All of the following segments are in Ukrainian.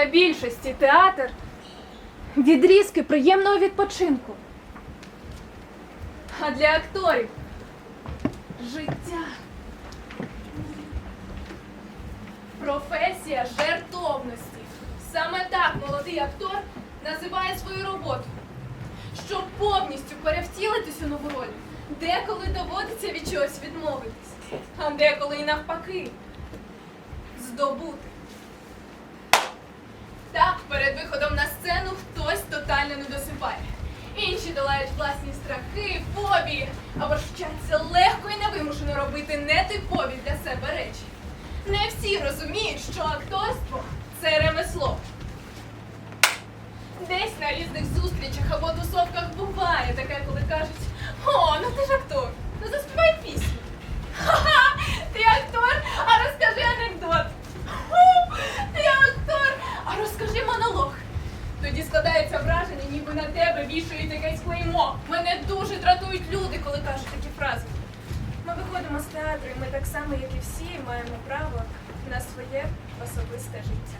Для більшості театр відрізки приємного відпочинку. А для акторів життя. Професія жертовності. Саме так молодий актор називає свою роботу. Щоб повністю перевтілитись у нову роль, деколи доводиться від чогось відмовитись, а деколи і навпаки здобути. Перед виходом на сцену хтось тотально не досипає. Інші долають власні страхи, фобії, або ж вчаться легко і невимушено робити нетипові для себе речі. Не всі розуміють, що акторство це ремесло. Десь на різних зустрічах або тусовках буває таке, коли кажуть: О, ну ти ж актор, ну заспівай пісню. Ха-ха, ти актор, а розкажи анекдот. Ху, ти актор, а розкажи монолог. Тоді складається враження, ніби на тебе вішають якесь клеймо. Мене дуже дратують люди, коли кажуть такі фрази. Ми виходимо з театру, і ми так само, як і всі, маємо право на своє особисте життя.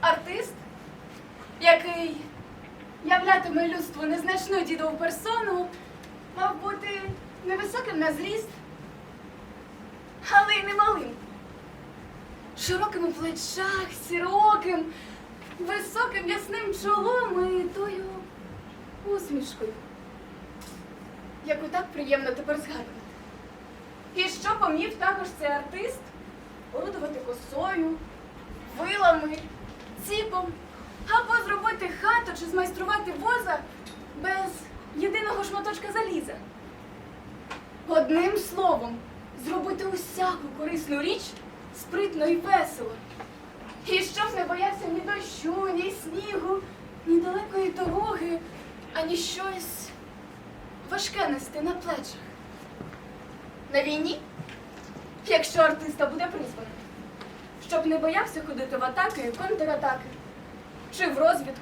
Артист, який являтиме людству незначну дідову персону, мав бути невисоким на зріст, але й немалим. Широким у плечах, сіроким, високим ясним чолом і тою усмішкою, яку так приємно тепер згадувати. І що помів також цей артист орудувати косою, вилами, ціпом, або зробити хату чи змайструвати воза без єдиного шматочка заліза. Одним словом, зробити усяку корисну річ спритно і весело. І щоб не боявся ні дощу, ні снігу, ні далекої дороги, ані щось важке нести на плечах. На війні, якщо артиста буде призвано, щоб не боявся ходити в атаки і контратаки, чи в розвідку,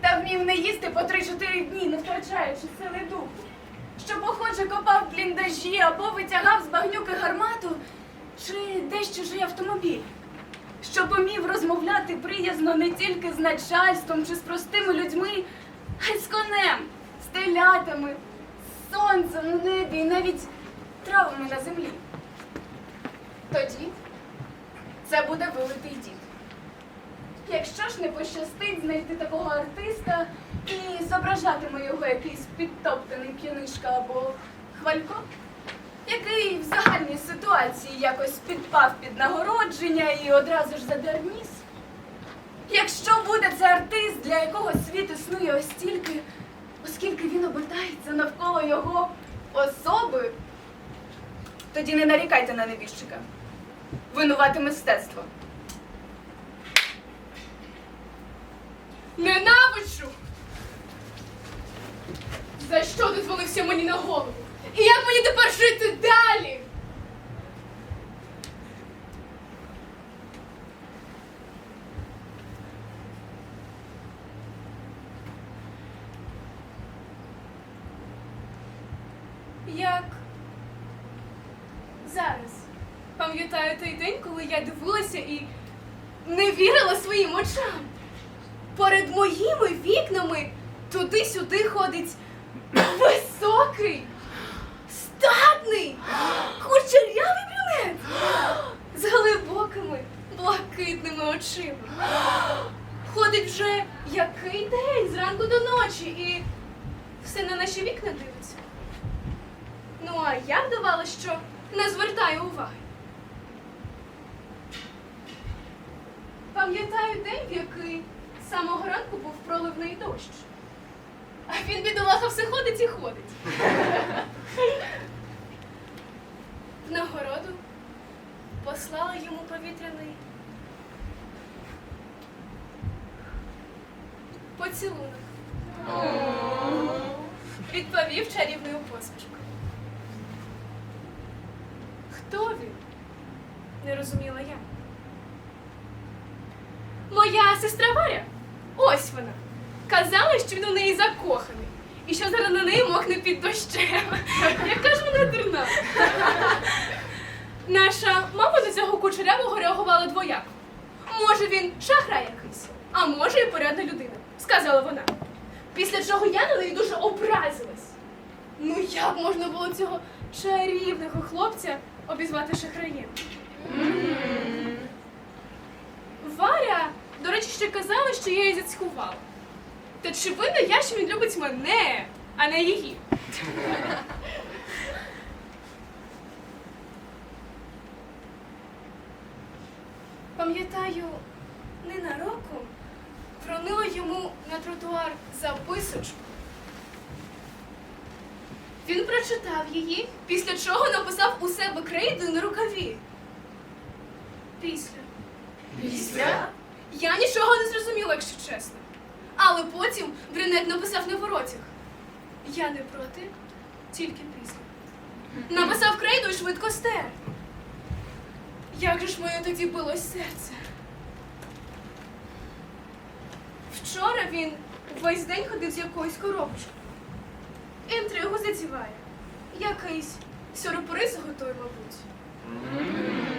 та вмів не їсти по 3-4 дні, не втрачаючи сили духу, щоб охоче копав бліндажі або витягав з багнюки гармату, чи десь чужий автомобіль, щоб умів розмовляти приязно не тільки з начальством чи з простими людьми, а й з конем, з телятами, з сонцем у небі і навіть травами на землі. Тоді це буде великий дід. Якщо ж не пощастить знайти такого артиста і зображатиме його якийсь підтоптаний п'янишка або хвалько, який в загальній ситуації якось підпав під нагородження і одразу ж задер ніс. Якщо буде це артист, для якого світ існує ось стільки, оскільки він обертається навколо його особи, тоді не нарікайте на небіжчика. Винувати мистецтво. Ненавиджу! За що ти звалився мені на голову? І як мені тепер жити далі? Як зараз пам'ятаю той день, коли я дивилася і не вірила своїм очам. Перед моїми вікнами туди-сюди ходить високий, статний, кучерявий брюнет з глибокими, блакитними очима. Ходить вже який день зранку до ночі і все на наші вікна дивиться. Ну, а я вдавала, що не звертаю уваги. Пам'ятаю день, в який з самого ранку був проливний дощ. А він бідолаха все ходить і ходить. В нагороду послала йому повітряний поцілунок. Відповів чарівною посмішкою. Хто він? Не розуміла я. Моя сестра Варя ось вона. Казала, що він у неї закоханий. І що зараз на неї мокне під дощем. Яка ж вона дурна. Наша мама до цього кучерявого реагувала двояко. Може, він шахрай якийсь, а може, і порядна людина, сказала вона. Після чого я на неї дуже образилась. Ну як можна було цього чарівного хлопця обізвати шахраєм? Варя, до речі, ще казала, що я її зацькувала. Та чи винна я, що він любить мене, а не її? Пам'ятаю, ненароком вронила йому на тротуар записочку. Він прочитав її, після чого написав у себе крейдою на рукаві. Після. Після? Я нічого не зрозуміла, якщо чесно. Але потім брюнет написав на воротях. Я не проти, тільки після. Написав крейду і швидко стер. Як же ж моє тоді билось серце? Вчора він весь день ходив з якоюсь коробочкою. Інтригу заціває. Якийсь сюрприз готує, мабуть.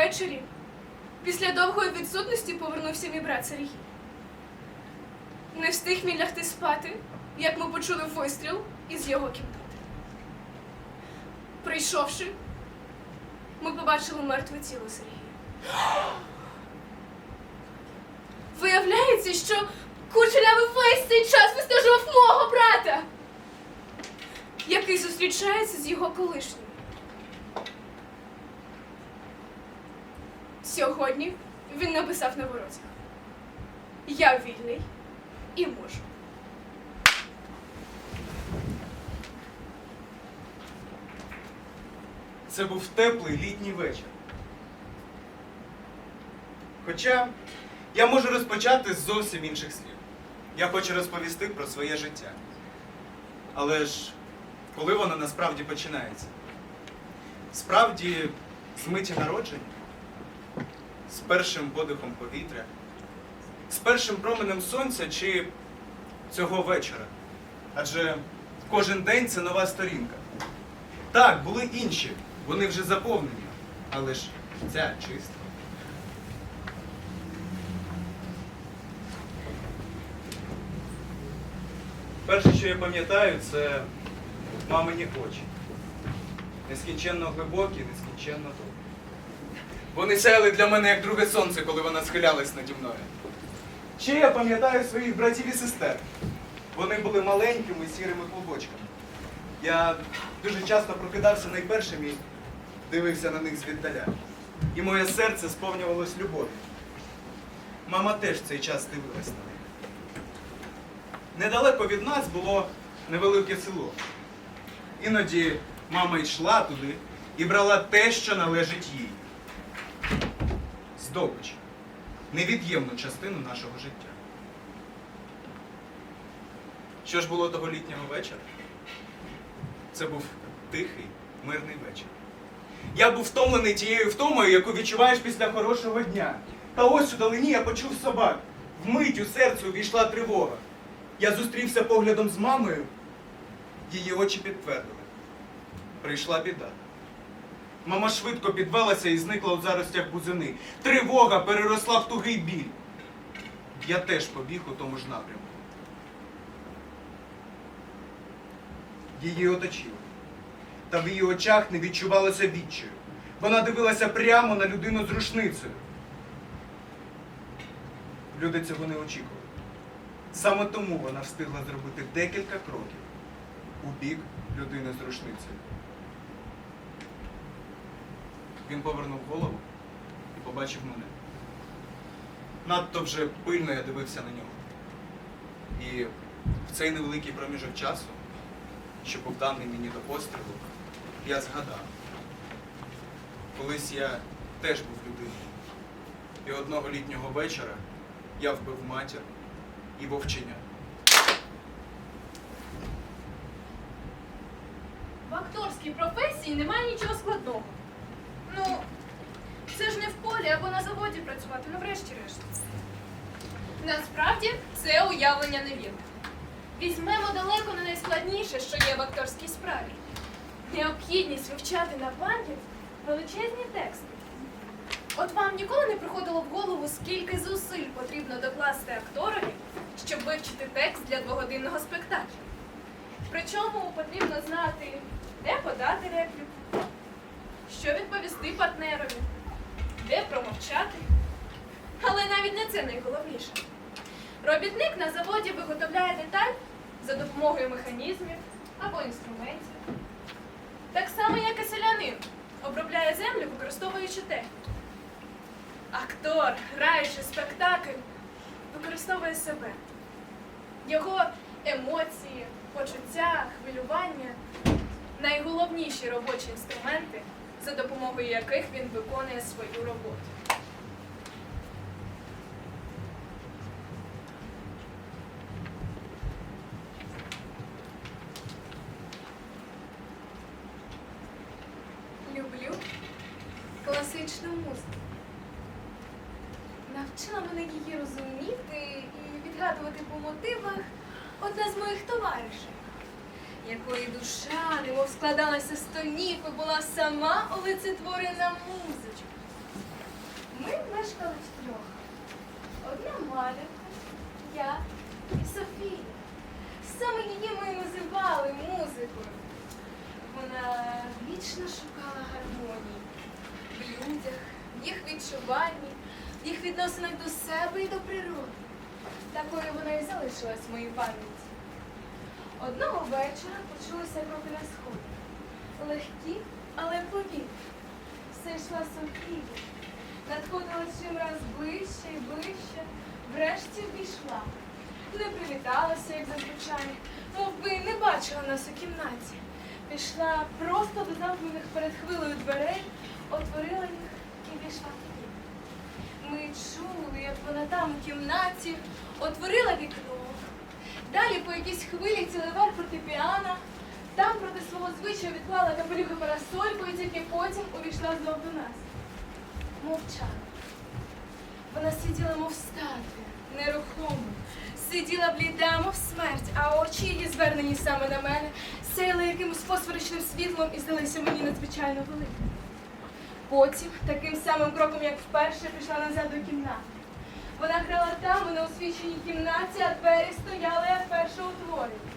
Ввечері, після довгої відсутності, повернувся мій брат Сергій. Не встиг він лягти спати, як ми почули вистріл із його кімнати. Прийшовши, ми побачили мертве тіло Сергія. Виявляється, що кучерявий весь цей час вистежував мого брата, який зустрічається з його колишнім. Сьогодні він написав на воротях. Я вільний і можу. Це був теплий літній вечір. Хоча я можу розпочати з зовсім інших слів. Я хочу розповісти про своє життя. Але ж коли воно насправді починається? Справді, з миті народження, з першим подихом повітря, з першим променем сонця чи цього вечора. Адже кожен день це нова сторінка. Так, були інші, вони вже заповнені, але ж ця чиста. Перше, що я пам'ятаю, це мамині очі. Нескінченно глибокі, нескінченно довгі. Вони сяяли для мене як друге сонце, коли вона схилялась наді мною. Ще я пам'ятаю своїх братів і сестер. Вони були маленькими сірими клубочками. Я дуже часто прокидався найпершим і дивився на них звіддаля. І моє серце сповнювалось любов'ю. Мама теж в цей час дивилась на них. Недалеко від нас було невелике село. Іноді мама йшла туди і брала те, що належить їй. Здобич. Невід'ємну частину нашого життя. Що ж було того літнього вечора? Це був тихий, мирний вечір. Я був втомлений тією втомою, яку відчуваєш після хорошого дня. Та ось у долині я почув собак. Вмить у серце увійшла тривога. Я зустрівся поглядом з мамою. Її очі підтвердили. Прийшла біда. Мама швидко підвелася і зникла у заростях бузини. Тривога переросла в тугий біль. Я теж побіг у тому ж напрямку. Її оточили. Та в її очах не відчувалося відчаю. Вона дивилася прямо на людину з рушницею. Люди цього не очікували. Саме тому вона встигла зробити декілька кроків у бік людини з рушницею. Він повернув голову і побачив мене. Надто вже пильно я дивився на нього. І в цей невеликий проміжок часу, що був даний мені до пострілу, я згадав. Колись я теж був людиною. І одного літнього вечора я вбив матір і вовченя. В акторській професії немає нічого складного. Ну, це ж не в полі або на заводі працювати, ну врешті-решт. Насправді це уявлення невірне. Візьмемо далеко не найскладніше, що є в акторській справі. Необхідність вивчати на пам'ять величезні тексти. От вам ніколи не приходило в голову, скільки зусиль потрібно докласти акторові, щоб вивчити текст для двогодинного спектаклю. Причому потрібно знати, де подати репліку, що відповісти партнерові, де промовчати. Але навіть не це найголовніше. Робітник на заводі виготовляє деталь за допомогою механізмів або інструментів. Так само, як і селянин обробляє землю, використовуючи техніку. Актор, граючи спектакль, використовує себе, його емоції, почуття, хвилювання найголовніші робочі інструменти, за допомогою яких він виконує свою роботу. Люблю класичну музику. Навчила мене її розуміти і відгадувати по мотивах одна з моїх товаришів, якої душа, немов складалася з тонів і була сама олицетворена музичка. Ми мешкали втрьох. Одна Малянка, я і Софія. Саме її ми і називали музикою. Вона вічно шукала гармонії в людях, в їх відчуванні, в їх відносинах до себе і до природи. Такою вона і залишилась в моїй пам'яті. Одного вечора почулися кроки на сході. Легкі, але повільні. Все йшла Софія. Надходила чимраз ближче і ближче, врешті ввійшла. Не привіталася, як зазвичай, мов би не бачила нас у кімнаті. Пішла просто до замкнених перед хвилею дверей, отворила їх і війшла кімнату. Ми чули, як вона там у кімнаті отворила вікно. Далі по якійсь хвилі цілий верх фортепіано, там проти свого звичаю відклала капелюха парасольку і тільки потім увійшла знов до нас. Мовчала. Вона сиділа, мов статуя, нерухомо, сиділа бліда, мов смерть, а очі її звернені саме на мене, сяяли якимось фосфоричним світлом і здалися мені надзвичайно великими. Потім, таким самим кроком, як вперше, пішла назад до кімнати. Вона грала там, у неосвіченій кімнаті, а двері стояли, як перше утворення.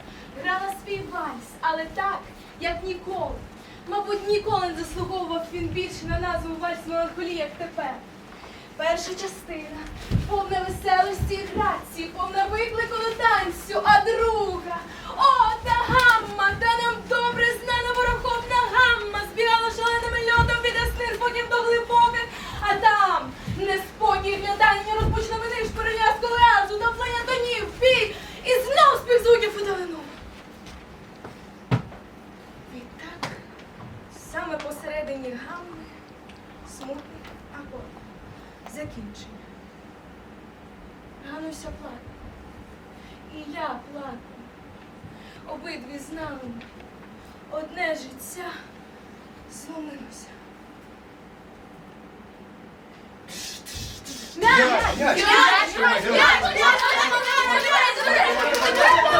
Грала свій вальс, але так, як ніколи. Мабуть, ніколи не заслуговував він більше на назву вальс меланхолії, як тепер. Перша частина. Повна веселості і грації, повна виклику до танцю, а друга? О, та гамма, та нам добре знана вороховна гамма, збігала шаленим льотом від ясних боків до глибоких, а там неспокій, глядання, розпочне вини, шпиреня з колеазу, доплення тонів, бій, і знов співзвуків у далину. Відтак, саме посередині гамми, смутний акорд. Закінчення. Гануся плакала. І я плакала. Обидві знали. Одне життя зломилося. Давай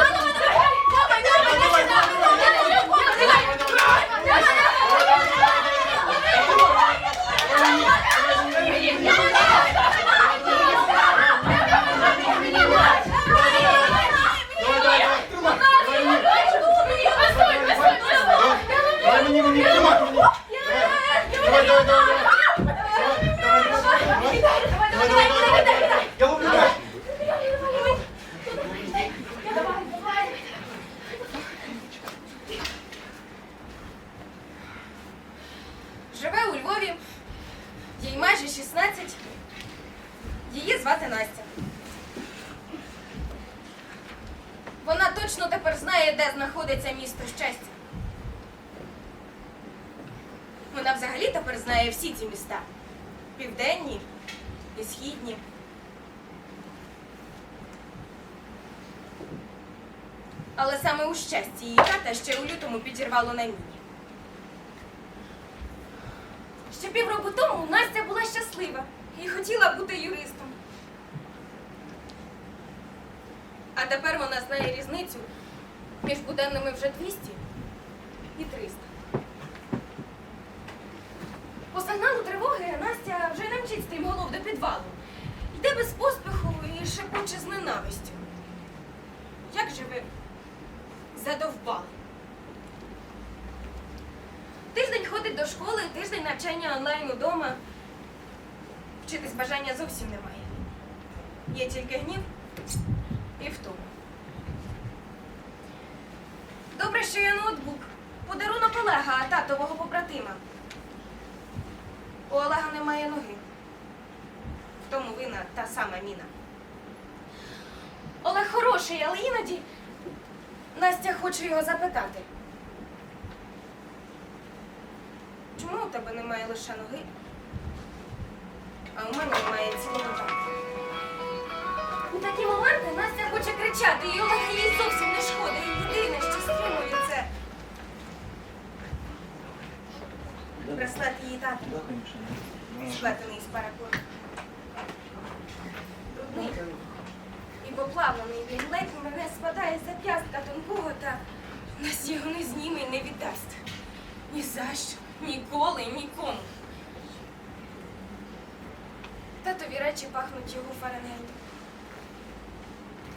майже 16. Її звати Настя. Вона точно тепер знає, де знаходиться місто щастя. Вона взагалі тепер знає всі ці міста: південні і східні. Але саме у щасті її тата ще у лютому підірвало на міні. що півроку тому Настя була щаслива і хотіла бути юристом. А тепер вона знає різницю між буденними вже 200 і 300. По сигналу тривоги Настя вже не мчить стрімголов до підвалу. Йде без поспіху і шепоче з ненавистю. Як же ви задовбали? Тиждень ходить до школи, тиждень навчання онлайн удома. Вчитись бажання зовсім немає. Є тільки гнів і втома. Добре, що є ноутбук. Подарунок Олега, татового побратима. У Олега немає ноги. В тому вина та сама міна. Олег хороший, але іноді Настя хоче його запитати. Чому у тебе немає лише ноги? А у мене немає цілого танку. У такі моменти Настя хоче кричати, і Олег їй зовсім не шкода. І єдине, що стримує це. Браслет її тата, сплетений з паракорду. Брудний і поплавлений він ледь мене спадає за п'ястка тонкого та нас його не зніме і не віддасть. Ні за що, ніколи, нікому. Татові речі пахнуть його Фаренгейтом.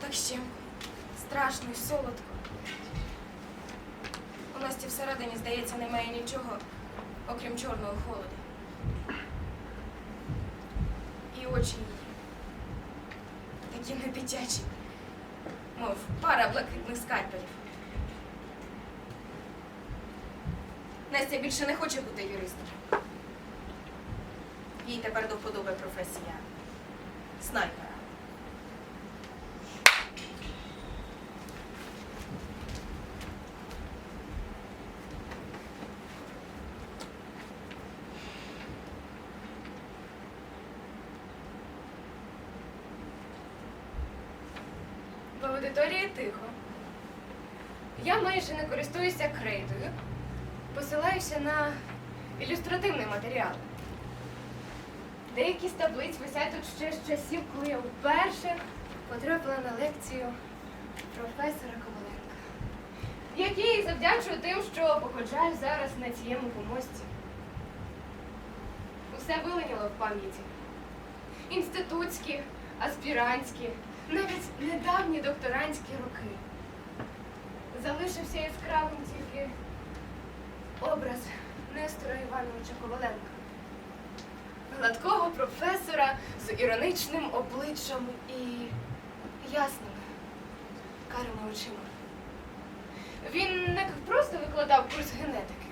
Так щемко, страшно і солодко. У Насті всередині, здається, немає нічого, окрім чорного холоду. І очі її такі не мов пара блакитних скальпелів. Настя більше не хоче бути юристом. Їй тепер до вподоби професія снайпера. В аудиторії тихо. Я майже не користуюся крейдою. Посилаюся на ілюстративний матеріал. Деякі з таблиць висять тут ще з часів, коли я вперше потрапила на лекцію професора Коваленка, який завдячую тим, що походжаю зараз на цієму помості. Усе вилиняло в пам'яті. Інститутські, аспірантські, навіть недавні докторантські роки. Залишився яскравим тільки образ Нестора Івановича Коваленка. Гладкого професора з іроничним обличчям і ясними карими очима. Він не просто викладав курс генетики.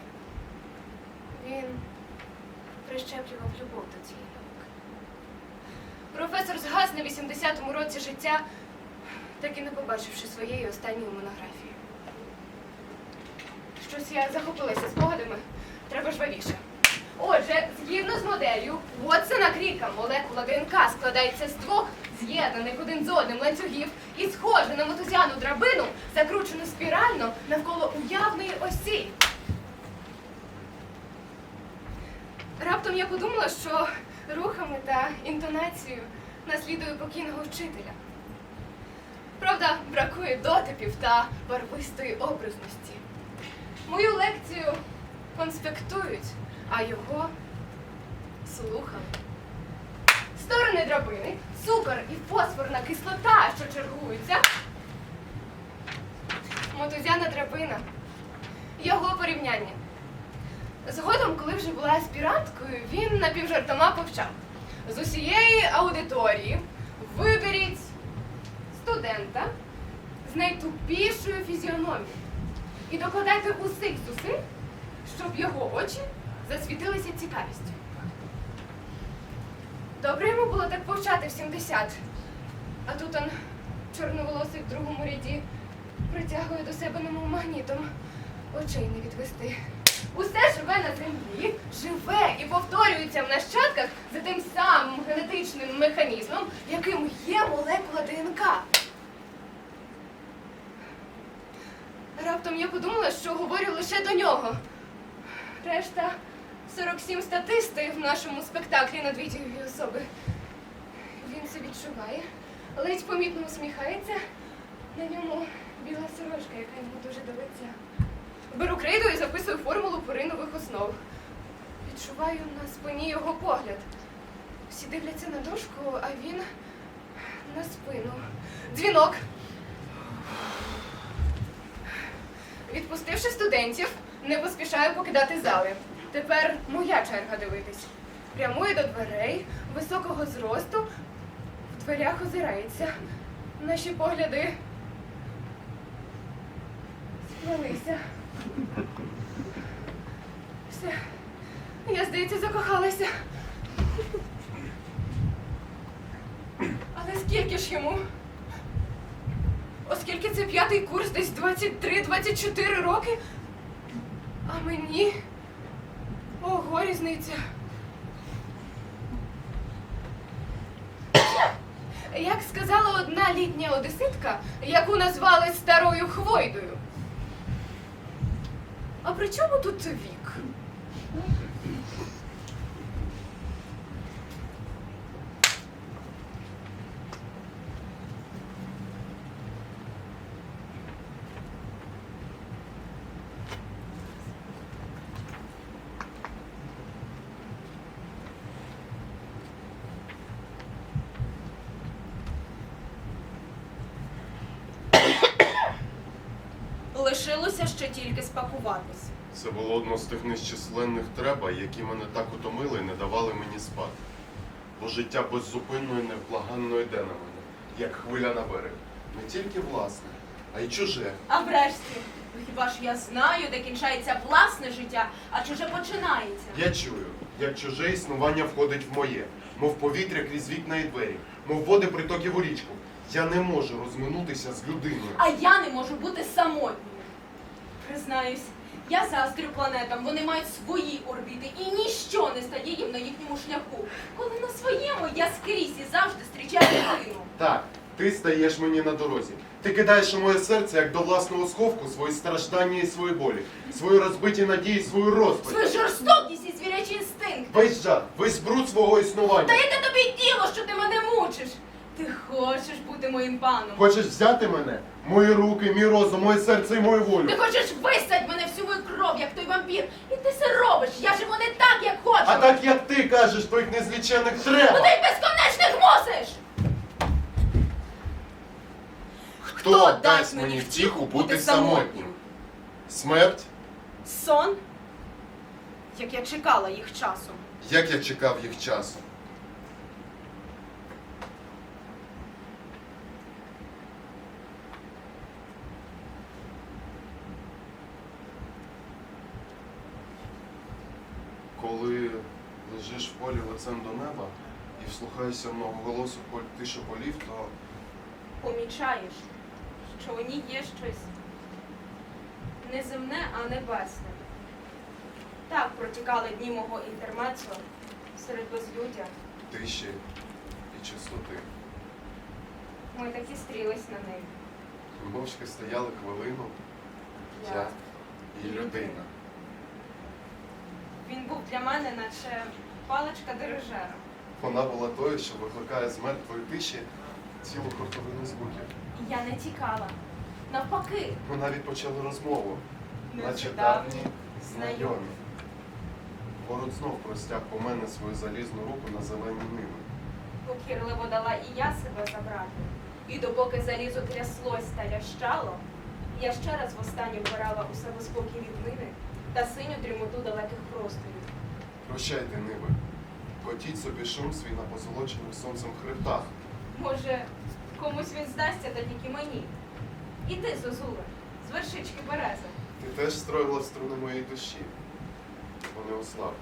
Він прищеплював любов до цієї науки. Професор згас на 80-му році життя, так і не побачивши своєї останньої монографії. Щось я захопилася спогадами. Треба жвавіше. Отже, згідно з моделлю, Вотсона Кріка молекула ДНК складається з двох з'єднаних один з одним ланцюгів і схожа на мотузяну драбину, закручену спірально навколо уявної осі. Раптом я подумала, що рухами та інтонацією наслідую покійного вчителя. Правда, бракує дотипів та барвистої образності. Мою лекцію конспектують, а його слухали. Сторони драбини, цукор і фосфорна кислота, що чергуються. Мотузяна драбина. Його порівняння. Згодом, коли вже була аспіранткою, він напівжартома повчав. З усієї аудиторії виберіть студента з найтупішою фізіономією і докладайте усіх зусиль, щоб його очі засвітилися цікавістю. Добре йому було так повчати в 70, а тут он чорноволосий в другому ряді притягує до себе немов магнітом. Очей не відвести. Усе живе на землі, живе і повторюється в нащадках за тим самим генетичним механізмом, яким є молекула ДНК. Раптом я подумала, що говорю лише до нього. Решта 47 статисти в нашому спектаклі на дві дієві особи. Він це відчуває, ледь помітно усміхається. На ньому біла сорочка, яка йому дуже до. Беру крейду і записую формулу поринових основ. Відчуваю на спині його погляд. Всі дивляться на дошку, а він на спину. Дзвінок. Відпустивши студентів, не поспішаю покидати зали. Тепер моя черга дивитись. Прямує до дверей, високого зросту, в дверях озирається. Наші погляди сплелися. Все. Я, здається, закохалася. Але скільки ж йому? Оскільки це п'ятий курс, десь 23-24 роки. А мені. Ого, різниця. Як сказала одна літня одеситка, яку назвали старою хвойдою. А при чому тут вік? Ще тільки спакуватись. Це було одно з тих нещисленних треба, які мене так утомили і не давали мені спати. Бо життя беззупинно і невблаганно йде на мене, як хвиля на берег. Не тільки власне, а й чуже. А врешті, ну хіба ж я знаю, де кінчається власне життя, а чуже починається. Я чую, як чуже існування входить в моє, мов повітря крізь вікна і двері, мов води притоків у річку. Я не можу розминутися з людиною. А я не можу бути самотньою. Признаюсь, я заздрю планетам, вони мають свої орбіти і ніщо не стає їм на їхньому шляху. Коли на своєму я скрізь і завжди зустрічаю людину. Так, ти стаєш мені на дорозі. Ти кидаєш у моє серце, як до власного сховку, свої страждання і свої болі, свої розбиті надії, свою розпач. Свою жорстокість і звірячі інстинкти. Весь жах, весь бруд свого існування. Та яке тобі діло, що ти мене мучиш? Ти хочеш бути моїм паном. Хочеш взяти мене? Мої руки, мій розум, моє серце і мою волю. Ти хочеш висать мене всю мою кров, як той вампір. І ти це робиш. Я живу не так, як хочу. А так як ти кажеш, твоїх незлічених Ну треба. ти й безконечних мусиш. Хто дасть мені втіху бути самотнім? Смерть? Сон? Як я чекала їх часу. Як я чекав їх часу? Коли лежиш в полі лицем до неба і вслухаєшся в многоголосу поль- тишу полів, то Помічаєш, що у ній є щось не земне, а небесне. Так протікали дні мого інтермецу серед безлюдя. тиші і чистоти. Ми так і стрілись на неї. Мовчки стояли хвилину, я і людина. Він був для мене, наче паличка дирижера. Вона була тою, що викликає з мертвої тиші цілу хуртовину звуків. Я не тікала. Навпаки, Ми навіть почали розмову, наче давні знайомі. Ворот знов простяг по мене свою залізну руку на зелені ниви. покірливо дала і я себе забрати. І допоки залізо тряслось та лящало, я ще раз востаннє вбирала у себе спокій рівнини та синю дрімоту далеких просторів. Прощайте, ниви. Котіть собі шум свій на позолочених сонцем хребтах. Може, комусь він здасться, та тільки мені. І ти, Зозуле, з вершички берези, Ти теж строїла струни моєї душі. Вони ослабли.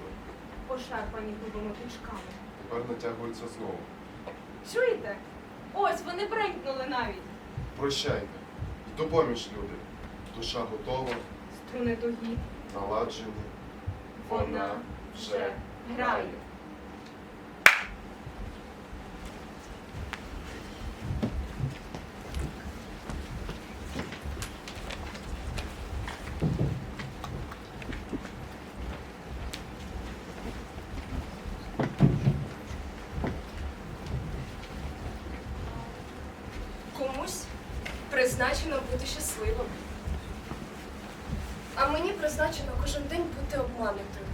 пошарпані грубими пічками. Тепер натягуються знову. Чуєте? Ось вони бренькнули навіть. Прощайте. Йду поміж люди. Душа готова, Струни тугі, наладжені. вона вже грає. Призначено бути щасливим. А мені призначено кожен день бути обманутою.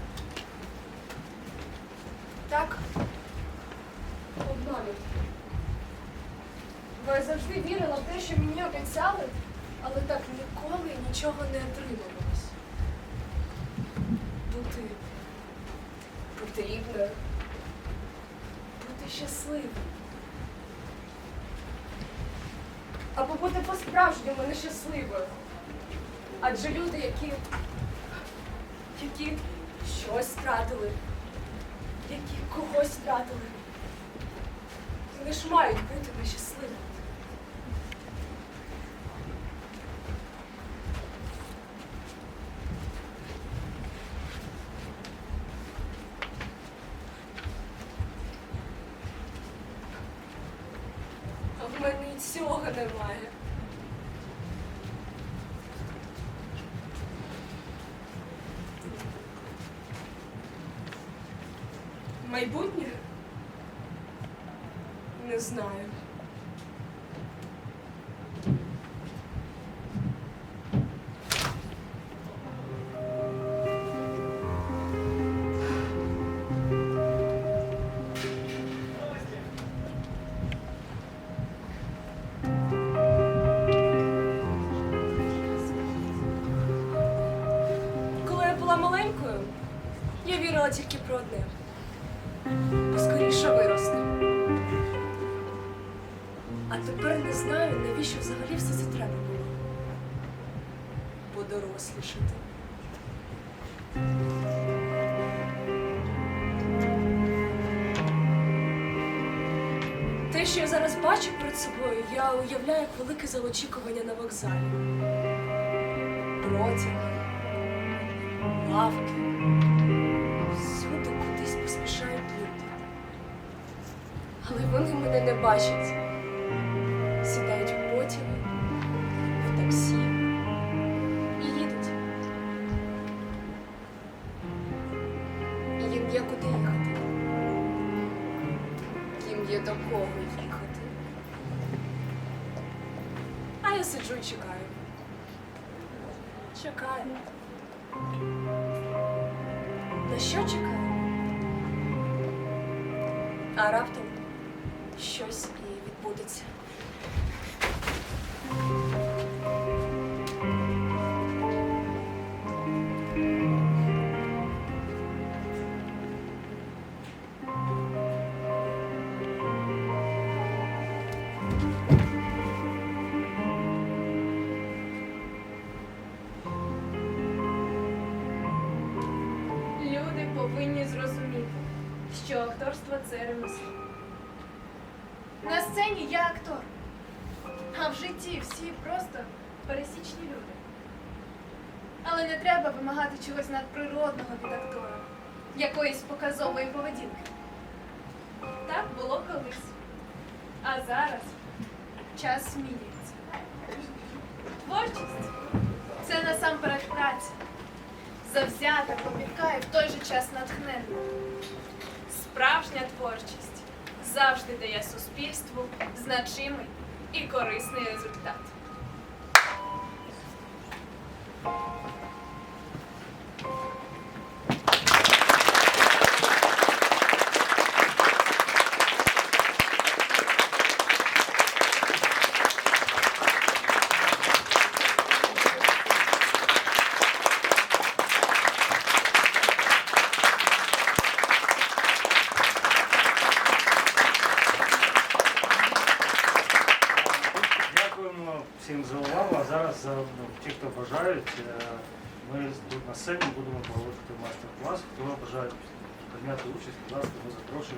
Так, обманутою. Бо я завжди вірила в те, що мені обіцяли, але так ніколи нічого не отримувалось. Бути потрібною, бути щасливою. Або бути по-справжньому. Адже люди, які, які щось втратили, які когось втратили, вони ж мають бути нещасливими. Була я вірила тільки про одне. Поскоріше вирости. А тепер не знаю, навіщо взагалі все це треба було. Подорослішати. Те, що я зараз бачу перед собою, я уявляю як велике залочікування на вокзалі. Протяги, лавки. Всюди кудись поспішають люди. Але вони мене не бачать. Сідають в потяги, в таксі і їдуть. І їм є куди їхати. Їм є до кого їхати. А я сиджу і чекаю. Чекаю. На що чекаю? А раптом щось і відбудеться. Час змінюється. Творчість це насамперед праця завзята, копітка і в той же час натхненна. Справжня творчість завжди дає суспільству значимий і корисний результат. Дякуємо всім за увагу. А зараз за ну, ті, хто е, ми тут на сцені будемо проводити майстер-клас. Хто бажає прийняти участь, будь ласка, ми запрошуємо.